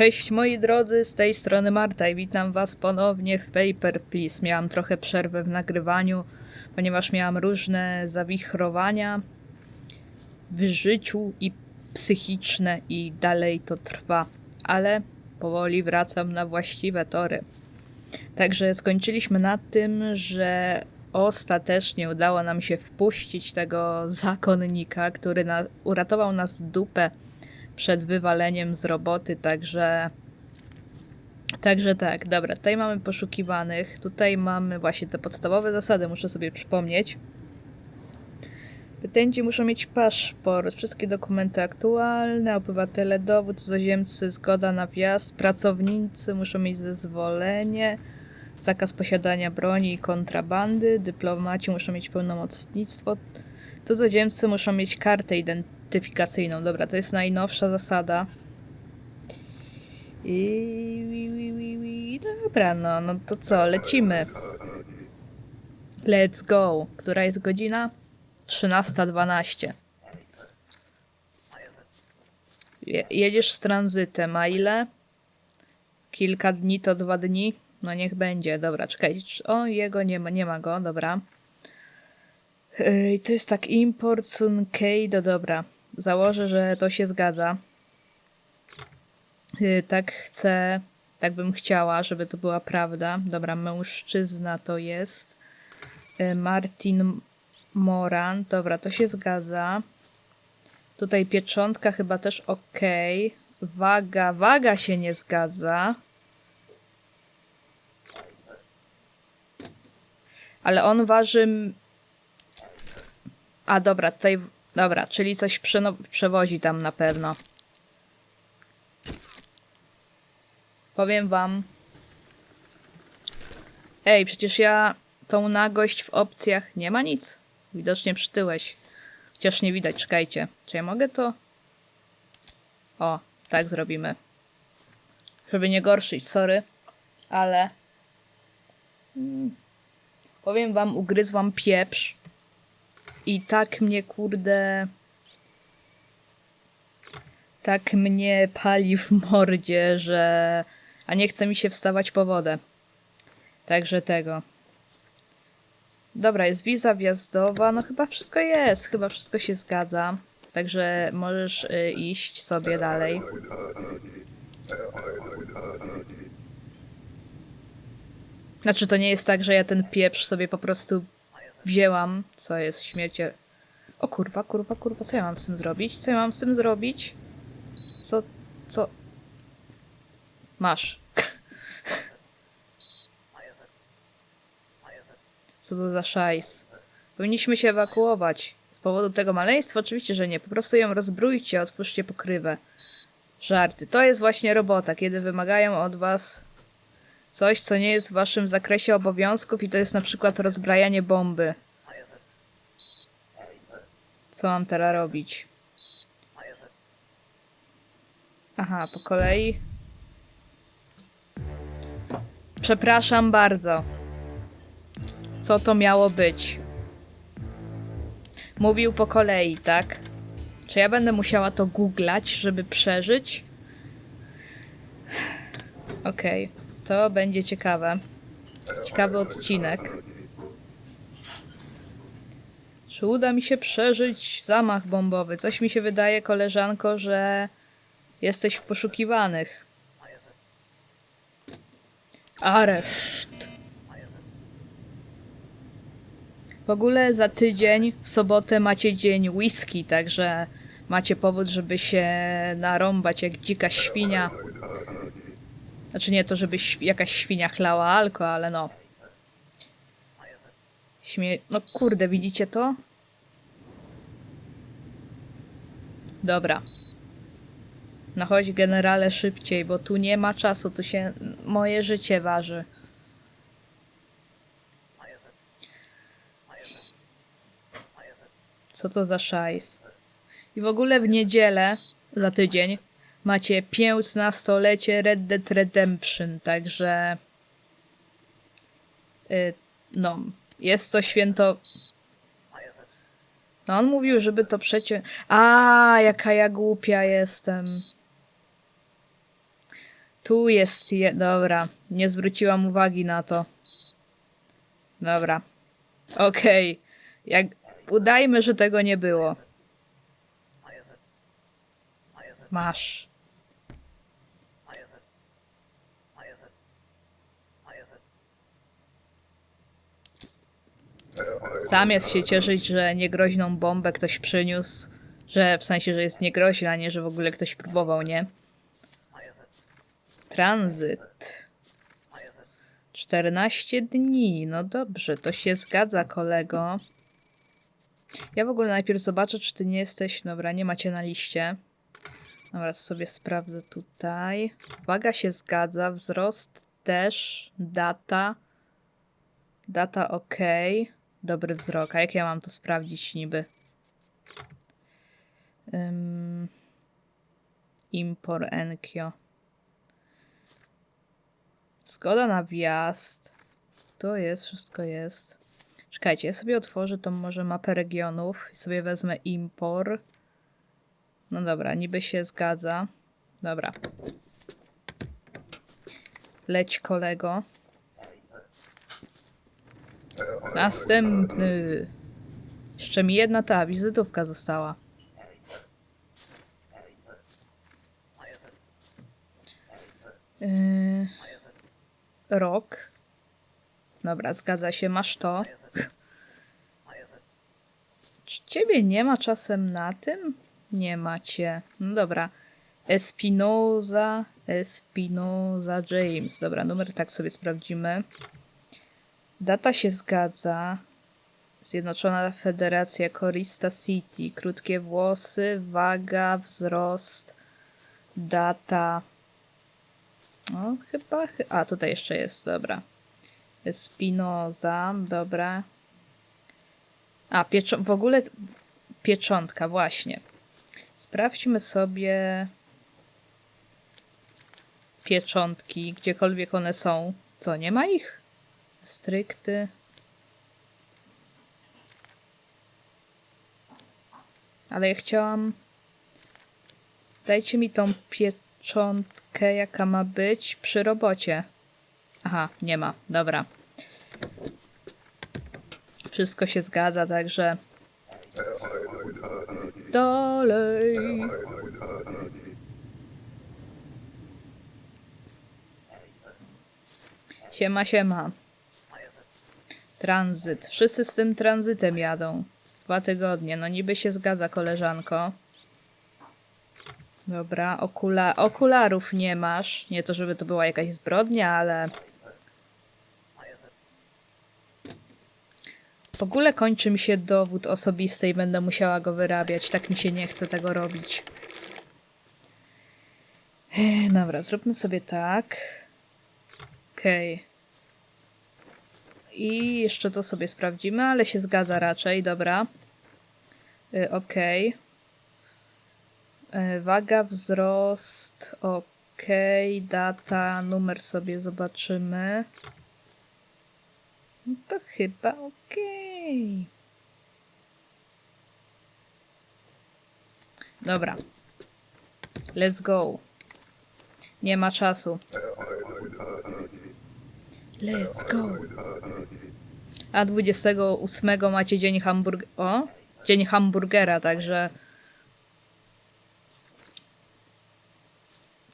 Cześć moi drodzy, z tej strony Marta i witam was ponownie w Paper Please. Miałam trochę przerwę w nagrywaniu, ponieważ miałam różne zawichrowania w życiu i psychiczne i dalej to trwa, ale powoli wracam na właściwe tory. Także skończyliśmy na tym, że ostatecznie udało nam się wpuścić tego zakonnika, który na, uratował nas dupę przed wywaleniem z roboty, także. Także tak, dobra, tutaj mamy poszukiwanych, tutaj mamy właśnie te podstawowe zasady, muszę sobie przypomnieć. Petenci muszą mieć paszport, wszystkie dokumenty aktualne, obywatele dowód, cudzoziemcy, zgoda na wjazd, pracownicy muszą mieć zezwolenie, zakaz posiadania broni i kontrabandy, dyplomaci muszą mieć pełnomocnictwo, cudzoziemcy muszą mieć kartę identyfikacyjną. Dobra, to jest najnowsza zasada. I dobra, no, no to co, lecimy. Let's go. Która jest godzina? 13.12. Je- jedziesz z tranzytem, a ile? Kilka dni to dwa dni? No niech będzie, dobra, czekaj. O, jego nie ma, nie ma go, dobra. Ej, to jest tak, import Sunkeido, dobra. Założę, że to się zgadza. Yy, tak chcę, tak bym chciała, żeby to była prawda. Dobra, mężczyzna to jest. Yy, Martin Moran, dobra, to się zgadza. Tutaj pieczątka chyba też ok. Waga, waga się nie zgadza. Ale on waży. A dobra, tutaj. Dobra, czyli coś przewozi tam na pewno. Powiem wam. Ej, przecież ja tą nagość w opcjach nie ma nic. Widocznie przytyłeś. Chociaż nie widać, czekajcie. Czy ja mogę to? O, tak zrobimy. Żeby nie gorszyć, sorry. Ale. Mm, powiem wam, ugryzłam pieprz. I tak mnie, kurde. Tak mnie pali w mordzie, że. A nie chce mi się wstawać po wodę. Także tego. Dobra, jest wiza wjazdowa. No chyba wszystko jest, chyba wszystko się zgadza. Także możesz y, iść sobie dalej. Znaczy, to nie jest tak, że ja ten pieprz sobie po prostu wzięłam, co jest śmiercie. O kurwa, kurwa, kurwa, co ja mam z tym zrobić? Co ja mam z tym zrobić? Co, co? Masz. Co to za szajs? Powinniśmy się ewakuować. Z powodu tego maleństwa? Oczywiście, że nie. Po prostu ją rozbrójcie, otwórzcie pokrywę. Żarty. To jest właśnie robota, kiedy wymagają od was coś, co nie jest w waszym zakresie obowiązków i to jest na przykład rozbrajanie bomby. Co mam teraz robić? Aha, po kolei. Przepraszam bardzo. Co to miało być? Mówił po kolei, tak? Czy ja będę musiała to googlać, żeby przeżyć? Okej, to będzie ciekawe. Ciekawy odcinek. Czy uda mi się przeżyć zamach bombowy? Coś mi się wydaje, koleżanko, że jesteś w poszukiwanych. Areszt. W ogóle za tydzień, w sobotę macie dzień whisky, także macie powód, żeby się narąbać jak dzika świnia. Znaczy nie to, żeby jakaś świnia chlała alko, ale no. Śmie... No kurde, widzicie to? Dobra. No chodź generale szybciej, bo tu nie ma czasu, tu się moje życie waży. Co to za szajs? I w ogóle w niedzielę, za tydzień, macie 15-lecie Red Dead Redemption, także... Y, no, jest to święto... No on mówił, żeby to przecie... A, jaka ja głupia jestem. Tu jest je... Dobra, nie zwróciłam uwagi na to. Dobra. Okej. Jak... Udajmy, że tego nie było. Masz. Sam jest się cieszyć, że niegroźną bombę ktoś przyniósł. Że w sensie, że jest niegroźna, a nie że w ogóle ktoś próbował, nie? Tranzyt. 14 dni. No dobrze, to się zgadza, kolego. Ja w ogóle najpierw zobaczę, czy ty nie jesteś. Dobra, nie macie na liście. Dobra, sobie sprawdzę tutaj. Waga się zgadza, wzrost też, data. Data ok. Dobry wzrok. A jak ja mam to sprawdzić niby? Ym... Impor Enkio. Zgoda na wjazd. To jest, wszystko jest. Czekajcie, ja sobie otworzę tą może mapę regionów i sobie wezmę impor. No dobra, niby się zgadza. Dobra. Leć kolego. Następny. Jeszcze mi jedna ta wizytówka została. Yy, rok. Dobra, zgadza się, masz to. Czy ciebie nie ma czasem na tym? Nie macie. No dobra. Espinoza, Espinoza James. Dobra, numer tak sobie sprawdzimy. Data się zgadza. Zjednoczona Federacja Corista City. Krótkie włosy, waga, wzrost, data. O, chyba. chy- A, tutaj jeszcze jest, dobra. Spinoza, dobra. A, pieczo- w ogóle pieczątka, właśnie. Sprawdźmy sobie pieczątki, gdziekolwiek one są. Co, nie ma ich? Strykty. Ale ja chciałam. Dajcie mi tą pieczątkę, jaka ma być przy robocie. Aha, nie ma. Dobra. Wszystko się zgadza, także. Dalej. Siema, siema. Tranzyt. Wszyscy z tym tranzytem jadą. Dwa tygodnie. No niby się zgadza, koleżanko. Dobra, okula okularów nie masz. Nie to, żeby to była jakaś zbrodnia, ale... W ogóle kończy mi się dowód osobisty i będę musiała go wyrabiać. Tak mi się nie chce tego robić. Dobra, zróbmy sobie tak. Okej. I jeszcze to sobie sprawdzimy, ale się zgadza raczej, dobra. Y, Okej. Y, Waga, wzrost, okej. Data, numer sobie zobaczymy. No to chyba okej. Dobra. Let's go. Nie ma czasu. Let's go. A 28 macie dzień hamburg... O! Dzień hamburgera, także...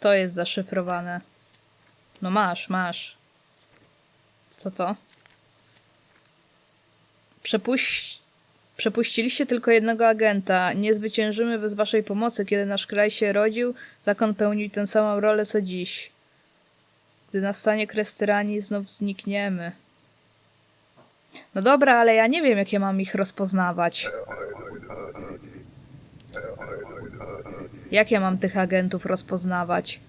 To jest zaszyfrowane. No masz, masz. Co to? Przepuść... Przepuściliście tylko jednego agenta. Nie zwyciężymy bez waszej pomocy. Kiedy nasz kraj się rodził, zakon pełnił tę samą rolę co dziś. Gdy nastanie kres tyranii, znów znikniemy. No dobra, ale ja nie wiem, jak ja mam ich rozpoznawać. Jak ja mam tych agentów rozpoznawać?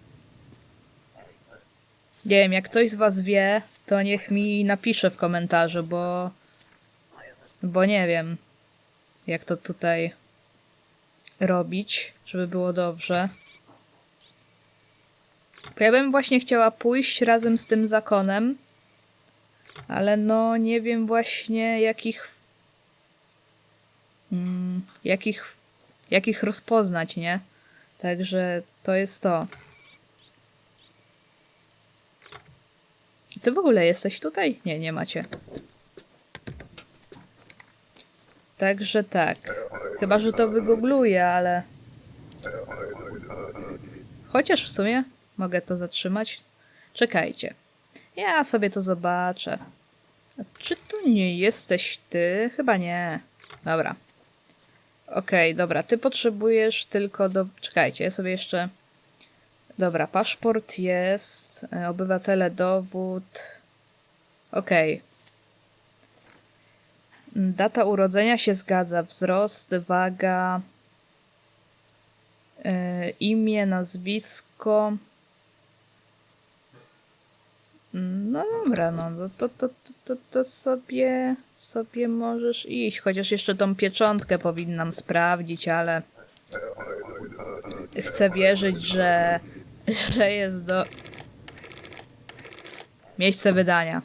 Nie wiem, jak ktoś z was wie, to niech mi napisze w komentarzu, bo... Bo nie wiem, jak to tutaj robić, żeby było dobrze. Bo ja bym właśnie chciała pójść razem z tym zakonem, ale no nie wiem właśnie jakich mm, jakich jakich rozpoznać, nie? Także to jest to. Ty w ogóle jesteś tutaj? Nie, nie macie. Także tak. Chyba, że to wygoogluję, ale... Chociaż w sumie mogę to zatrzymać. Czekajcie. Ja sobie to zobaczę. Czy to nie jesteś ty? Chyba nie. Dobra. Okej, dobra. Ty potrzebujesz tylko do... Czekajcie, ja sobie jeszcze... Dobra, paszport jest. e, Obywatele, dowód. Okej. Mm, Data urodzenia się zgadza. Wzrost, waga, e, imię, nazwisko. No dobra, no to, to, to, to, to sobie, sobie możesz iść. Chociaż jeszcze tą pieczątkę powinnam sprawdzić, ale chcę wierzyć, że, że jest do miejsce wydania.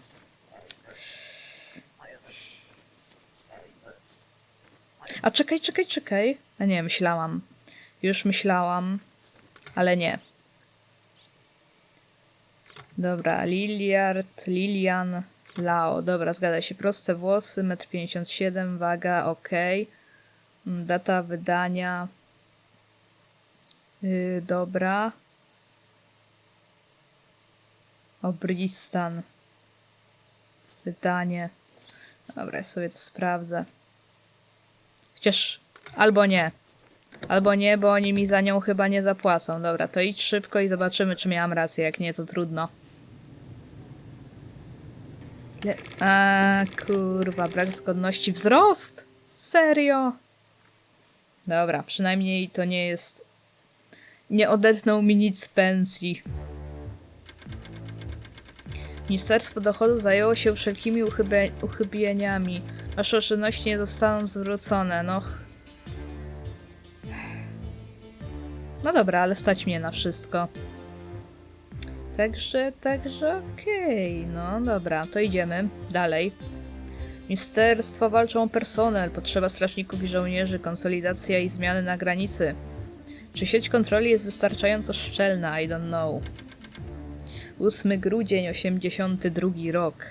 A czekaj, czekaj, czekaj. A nie, myślałam. Już myślałam, ale nie. Dobra, Liliard, Lilian, Lao. Dobra, zgadza się. Proste włosy, 1,57 m, waga, ok. Mm, Data wydania. Yy, dobra. Obristan. Wydanie. Dobra, ja sobie to sprawdzę. Chociaż albo nie. Albo nie, bo oni mi za nią chyba nie zapłacą. Dobra, to idź szybko i zobaczymy, czy miałam rację. Jak nie, to trudno. A, kurwa, brak zgodności. Wzrost! Serio? Dobra, przynajmniej to nie jest... Nie odetnął mi nic z pensji. Ministerstwo Dochodu zajęło się wszelkimi uchybie uchybieniami. Wasze oszczędności nie zostaną zwrócone. No. No dobra, ale stać mnie na wszystko. Także, także okej. No dobra, to idziemy dalej. Ministerstwo walczą o personel, potrzeba strażników i żołnierzy, konsolidacja i zmiany na granicy. Czy sieć kontroli jest wystarczająco szczelna? I don't know. 8 grudzień, 82 rok.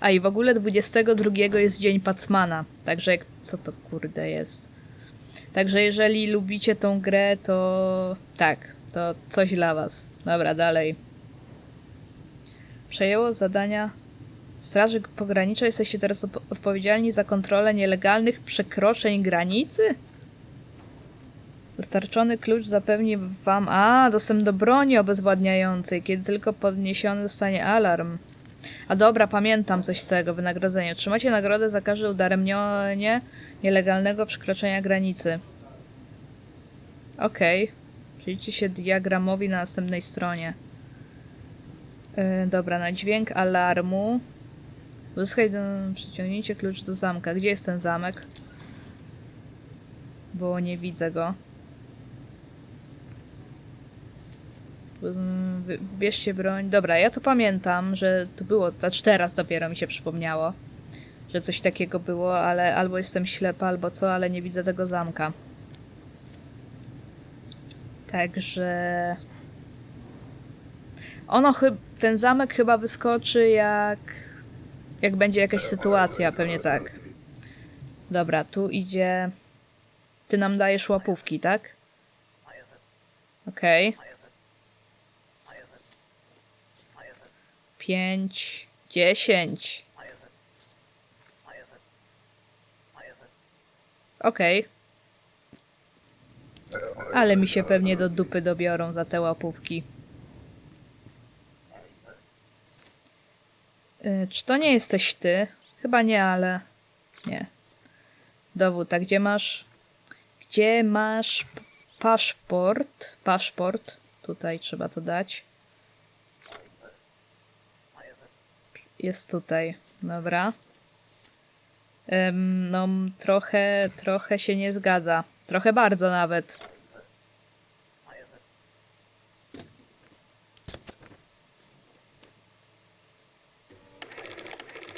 A i w ogóle 22 jest dzień Pacmana, także co to kurde jest? Także jeżeli lubicie tą grę, to tak, to coś dla was. Dobra, dalej. Przejęło zadania Straży Pogranicznej. Jesteście teraz odpowiedzialni za kontrolę nielegalnych przekroczeń granicy? Dostarczony klucz zapewni wam... A, dostęp do broni obezwładniającej, kiedy tylko podniesiony zostanie alarm. A dobra, pamiętam coś z tego wynagrodzenia. Trzymacie nagrodę za każde udaremnienie nielegalnego przekroczenia granicy. Okej. Okay. Przyjrzyjcie się diagramowi na następnej stronie. Yy, dobra, na dźwięk alarmu. Uzyskaj do... Przyciągnijcie klucz do zamka. Gdzie jest ten zamek? Bo nie widzę go. Bierzcie broń. Dobra, ja to pamiętam, że to było, znaczy teraz dopiero mi się przypomniało, że coś takiego było, ale albo jestem ślepa, albo co, ale nie widzę tego zamka. Także... Ono chyba... Ten zamek chyba wyskoczy jak... Jak będzie jakaś sytuacja, pewnie tak. Dobra, tu idzie... Ty nam dajesz łapówki, tak? Okej. Pięć, dziesięć. Okej. Ale mi się pewnie do dupy dobiorą za te łapówki. Y, czy to nie jesteś ty? Chyba nie, ale... Nie. Dowód, a gdzie masz... Gdzie masz paszport? Paszport. Tutaj trzeba to dać. Jest tutaj. Dobra. No, trochę, trochę się nie zgadza. Trochę bardzo nawet.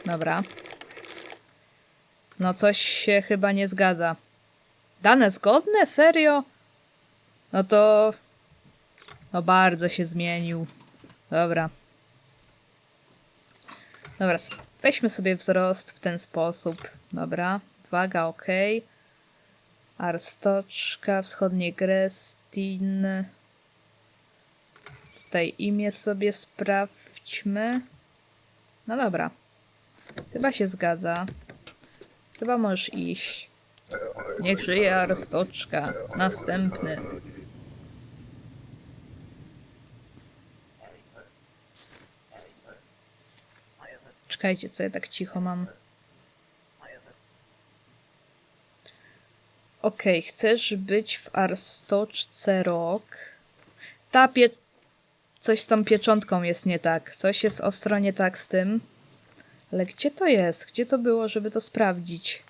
Dobra. No coś się chyba nie zgadza. Dane zgodne? Serio? No to... No bardzo się zmienił. Dobra. Dobra, weźmy sobie wzrost w ten sposób. Dobra, waga ok. Arstoczka, wschodnie Grestin. Tutaj imię sobie sprawdźmy. No dobra. Chyba się zgadza. Chyba możesz iść. Niech żyje Arstoczka. Następny. Czekajcie, co ja tak cicho mam. Okej, chcesz być w Arstoczce rok. Ta pie... Coś z tą pieczątką jest nie tak. Coś jest ostro nie tak z tym. Ale gdzie to jest? Gdzie to było, żeby to sprawdzić?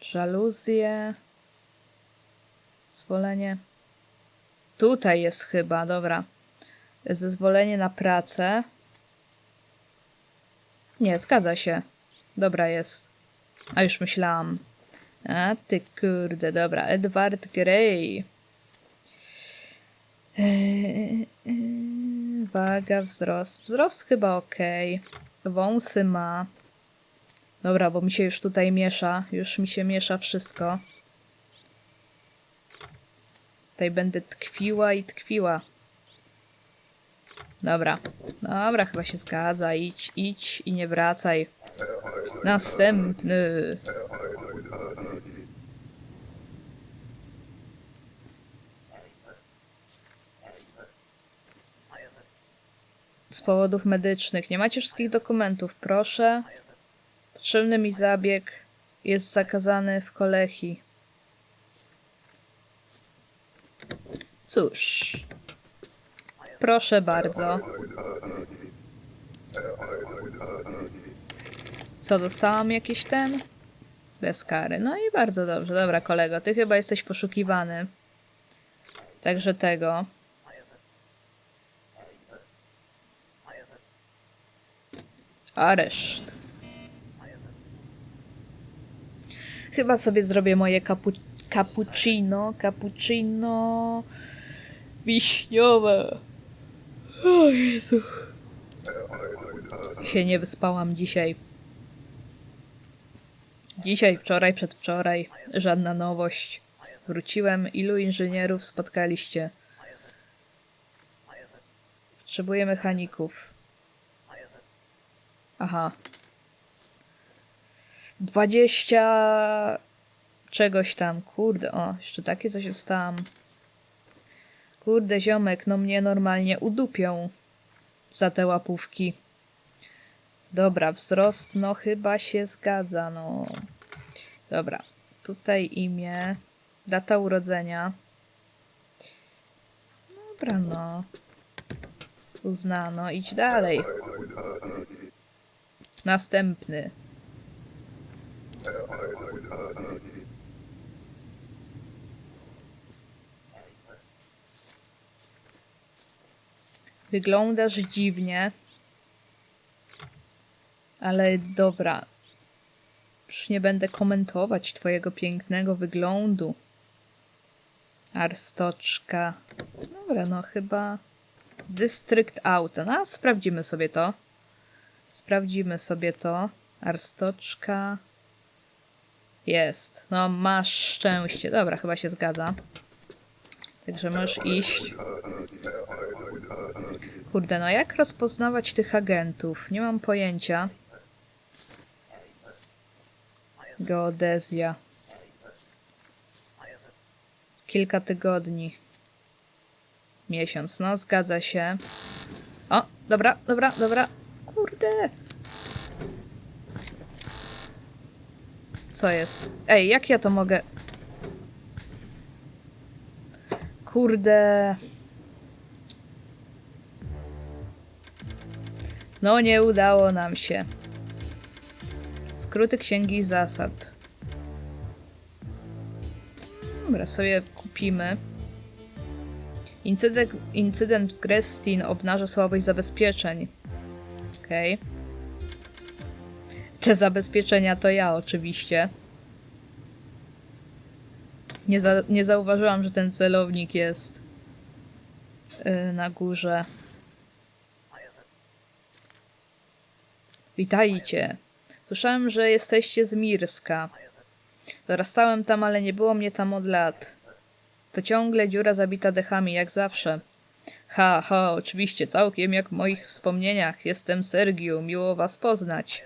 Żaluzje. Zwolenie. Tutaj jest chyba, dobra. Zezwolenie na pracę. Nie, zgadza się. Dobra jest. A już myślałam. A ty kurde, dobra. Edward Grey. Eee, eee, waga, wzrost. Wzrost chyba ok. Wąsy ma. Dobra, bo mi się już tutaj miesza. Już mi się miesza wszystko. Tutaj będę tkwiła i tkwiła. Dobra. Dobra, chyba się zgadza. Idź, idź i nie wracaj. Następny. Z powodów medycznych. Nie macie wszystkich dokumentów, proszę. Potrzebny mi zabieg jest zakazany w kolechii. Cóż. Proszę bardzo. Co, dostałam jakiś ten? Bez kary. No i bardzo dobrze. Dobra, kolego, ty chyba jesteś poszukiwany. Także tego. Areszt. Chyba sobie zrobię moje kapu cappuccino, cappuccino wiśniowe. O Jezu. Się nie wyspałam dzisiaj. Dzisiaj, wczoraj, przedwczoraj. Żadna nowość. Wróciłem. Ilu inżynierów spotkaliście? Potrzebuję mechaników. Aha. Dwadzieścia czegoś tam. Kurde, o, jeszcze takie coś jest tam. Kurde, ziomek, no mnie normalnie udupią za te łapówki. Dobra, wzrost, no chyba się zgadza, no. Dobra, tutaj imię, data urodzenia. Dobra, no. Uznano, idź dalej. Następny. Wyglądasz dziwnie. Ale dobra. Już nie będę komentować twojego pięknego wyglądu. Arstoczka. Dobra, no chyba. Dystrykt auto. No, sprawdzimy sobie to. Sprawdzimy sobie to. Arstoczka. Jest. No, masz szczęście. Dobra, chyba się zgadza. Także możesz iść. Kurde, no jak rozpoznawać tych agentów? Nie mam pojęcia. Geodezja. Kilka tygodni. Miesiąc, no zgadza się. O, dobra, dobra, dobra. Kurde. Co jest? Ej, jak ja to mogę... Kurde. No, nie udało nam się. Skróty księgi zasad. Dobra, sobie kupimy. Incydent, incydent w Grestin obnaża słabość zabezpieczeń. Okej. Okay. Te zabezpieczenia to ja oczywiście. Nie, za, nie zauważyłam, że ten celownik jest yy, na górze. Witajcie. Słyszałem, że jesteście z Mirska. Dorastałem tam, ale nie było mnie tam od lat. To ciągle dziura zabita dechami, jak zawsze. Ha, ha, oczywiście, całkiem jak w moich wspomnieniach. Jestem Sergiu, miło was poznać.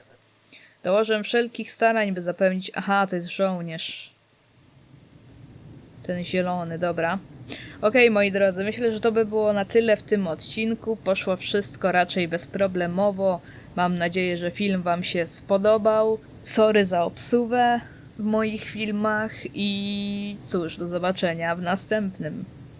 Dołożę wszelkich starań, by zapewnić... Aha, to jest żołnierz. Ten zielony, dobra. Okej, moi drodzy, myślę, że to by było na tyle w tym odcinku. Poszło wszystko raczej bezproblemowo. Mam nadzieję, że film Wam się spodobał. Sorry za obsuwę w moich filmach i cóż, do zobaczenia w następnym.